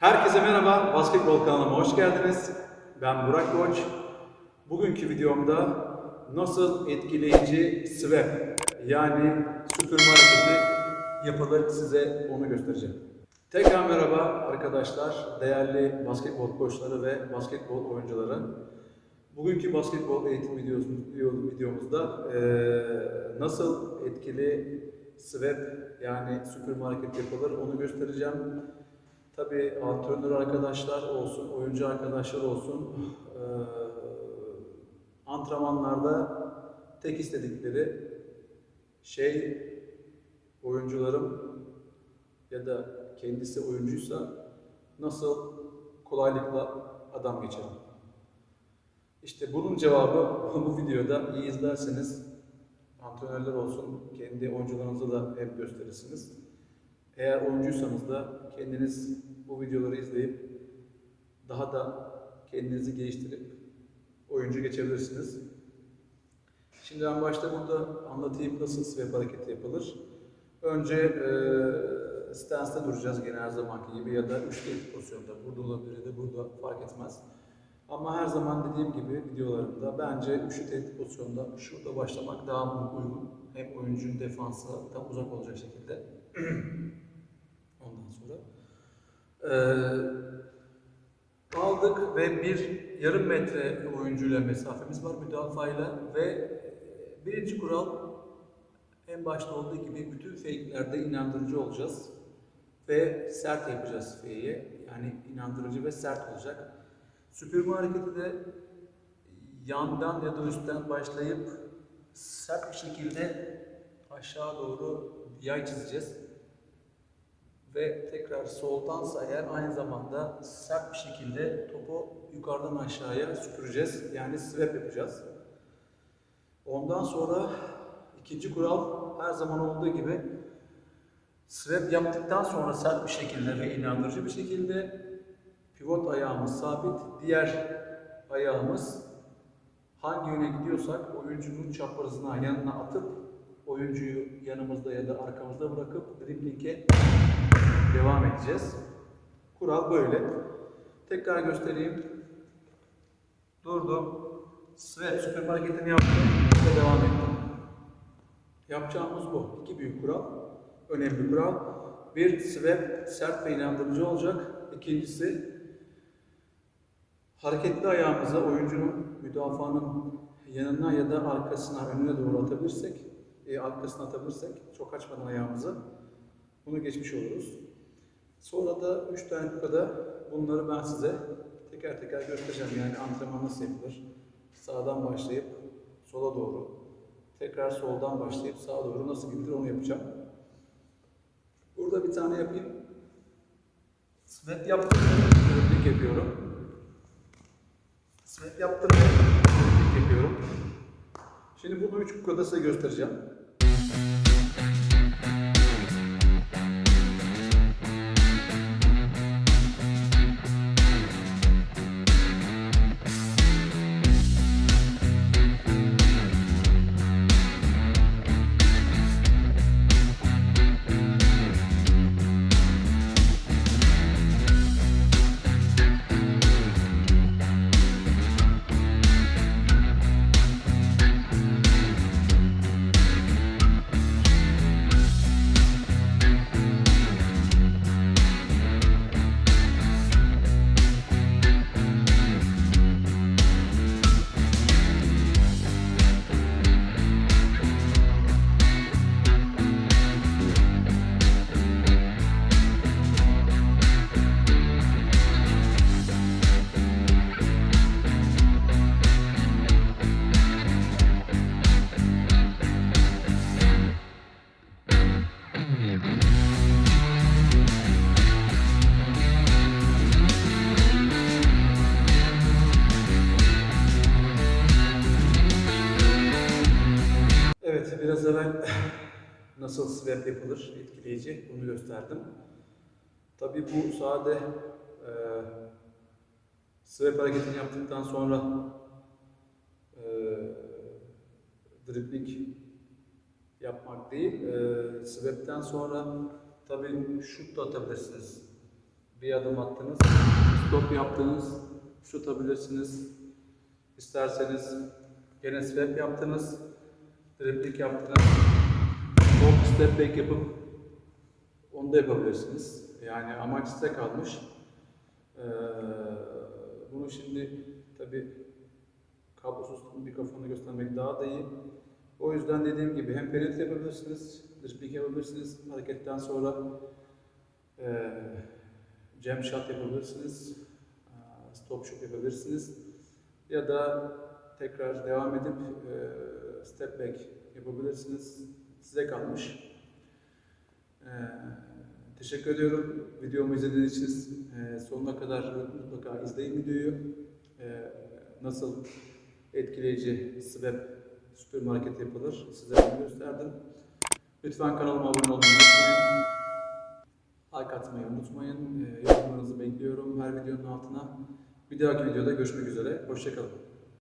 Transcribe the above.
Herkese merhaba, Basketbol kanalıma hoş geldiniz. Ben Burak Koç. Bugünkü videomda nasıl etkileyici swap yani süpürme hareketi yapılır size onu göstereceğim. Tekrar merhaba arkadaşlar, değerli basketbol koçları ve basketbol oyuncuları. Bugünkü basketbol eğitim videomuzda eee, nasıl etkili swap yani süpürme hareketi yapılır onu göstereceğim. Tabii antrenör arkadaşlar olsun, oyuncu arkadaşlar olsun eee, antrenmanlarda tek istedikleri şey oyuncularım ya da kendisi oyuncuysa nasıl kolaylıkla adam geçerim. İşte bunun cevabı bu videoda iyi izlerseniz antrenörler olsun, kendi oyuncularınıza da hep gösterirsiniz. Eğer oyuncuysanız da kendiniz bu videoları izleyip daha da kendinizi geliştirip oyuncu geçebilirsiniz. Şimdi ben başta burada anlatayım nasıl swap hareketi yapılır. Önce e, stance'da duracağız gene her zamanki gibi ya da üçlü pozisyonda. Burada olabilir ya da burada fark etmez. Ama her zaman dediğim gibi videolarımda bence üçlü tehdit pozisyonda şurada başlamak daha uygun. Hem oyuncunun defansa tam uzak olacak şekilde. Ee, aldık ve bir yarım metre oyuncuyla mesafemiz var müdafayla ve e, birinci kural en başta olduğu gibi bütün fake'lerde inandırıcı olacağız ve sert yapacağız fake'i. Yani inandırıcı ve sert olacak. Süpürme hareketi de yandan ya da üstten başlayıp sert bir şekilde aşağı doğru yay çizeceğiz. Ve tekrar soldansa eğer aynı zamanda sert bir şekilde topu yukarıdan aşağıya süpüreceğiz. Yani swap yapacağız. Ondan sonra ikinci kural her zaman olduğu gibi swap yaptıktan sonra sert bir şekilde ve inandırıcı bir şekilde pivot ayağımız sabit, diğer ayağımız hangi yöne gidiyorsak oyuncunun çaprazına yanına atıp oyuncuyu yanımızda ya da arkamızda bırakıp dribling'e edeceğiz. Kural böyle. Tekrar göstereyim. Durdum. Swap süper hareketini yaptım ve devam ettim. Yapacağımız bu. İki büyük kural. Önemli kural. Bir, swap sert ve inandırıcı olacak. İkincisi, hareketli ayağımızı oyuncunun, müdafaanın yanına ya da arkasına, önüne doğru atabilirsek, e, arkasına atabilirsek, çok açmadan ayağımızı, bunu geçmiş oluruz. Sonra da 3 tane kupada bunları ben size teker teker göstereceğim. Yani antrenman nasıl yapılır? Sağdan başlayıp sola doğru, tekrar soldan başlayıp sağa doğru nasıl gidilir onu yapacağım. Burada bir tane yapayım. Swap yaptım. Dribbling yapıyorum. Swap yaptım. Dribbling yapıyorum. Şimdi bunu üç kupada size göstereceğim. Evet, biraz evvel nasıl swap yapılır, etkileyici bunu gösterdim. Tabii bu sade e, swap hareketini yaptıktan sonra e, dribbling yapmak değil. E, swap'ten sonra tabii şut da atabilirsiniz. bir adım attınız, stop yaptınız, şut atabilirsiniz. İsterseniz gene step yaptınız, dribling yaptınız, hop step back yapıp onu da yapabilirsiniz. Yani amaç size kalmış. Ee, bunu şimdi tabi kablosuz mikrofonu göstermek daha da iyi. O yüzden dediğim gibi hem penetre yapabilirsiniz, dribbling yapabilirsiniz, hareketten sonra e, jam shot yapabilirsiniz, e, stop shot yapabilirsiniz ya da tekrar devam edip e, step back yapabilirsiniz. Size kalmış. E, teşekkür ediyorum videomu izlediğiniz için. E, sonuna kadar mutlaka izleyin videoyu. E, nasıl etkileyici swap süpermarket yapılır size bunu gösterdim. Lütfen kanalıma abone olmayı unutmayın. Like atmayı unutmayın. E, yorumlarınızı bekliyorum her videonun altına. Bir dahaki videoda görüşmek üzere. Hoşçakalın.